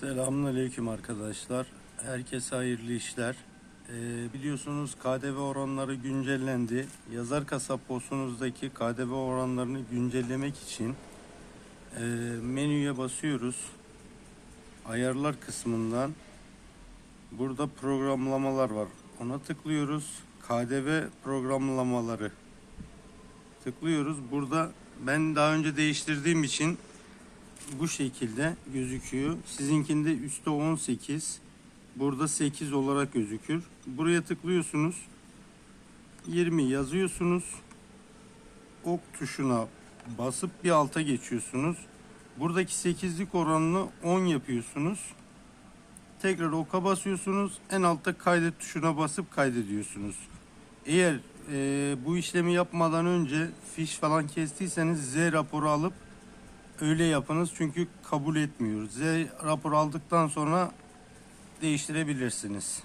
Selamünaleyküm arkadaşlar. Herkese hayırlı işler. Ee, biliyorsunuz KDV oranları güncellendi. Yazar kasap postunuzdaki KDV oranlarını güncellemek için e, menüye basıyoruz. Ayarlar kısmından burada programlamalar var. Ona tıklıyoruz. KDV programlamaları tıklıyoruz. Burada ben daha önce değiştirdiğim için bu şekilde gözüküyor. Sizinkinde üstte 18, burada 8 olarak gözükür. Buraya tıklıyorsunuz. 20 yazıyorsunuz. Ok tuşuna basıp bir alta geçiyorsunuz. Buradaki 8'lik oranını 10 yapıyorsunuz. Tekrar oka basıyorsunuz. En altta kaydet tuşuna basıp kaydediyorsunuz. Eğer e, bu işlemi yapmadan önce fiş falan kestiyseniz Z raporu alıp öyle yapınız çünkü kabul etmiyor. Z rapor aldıktan sonra değiştirebilirsiniz.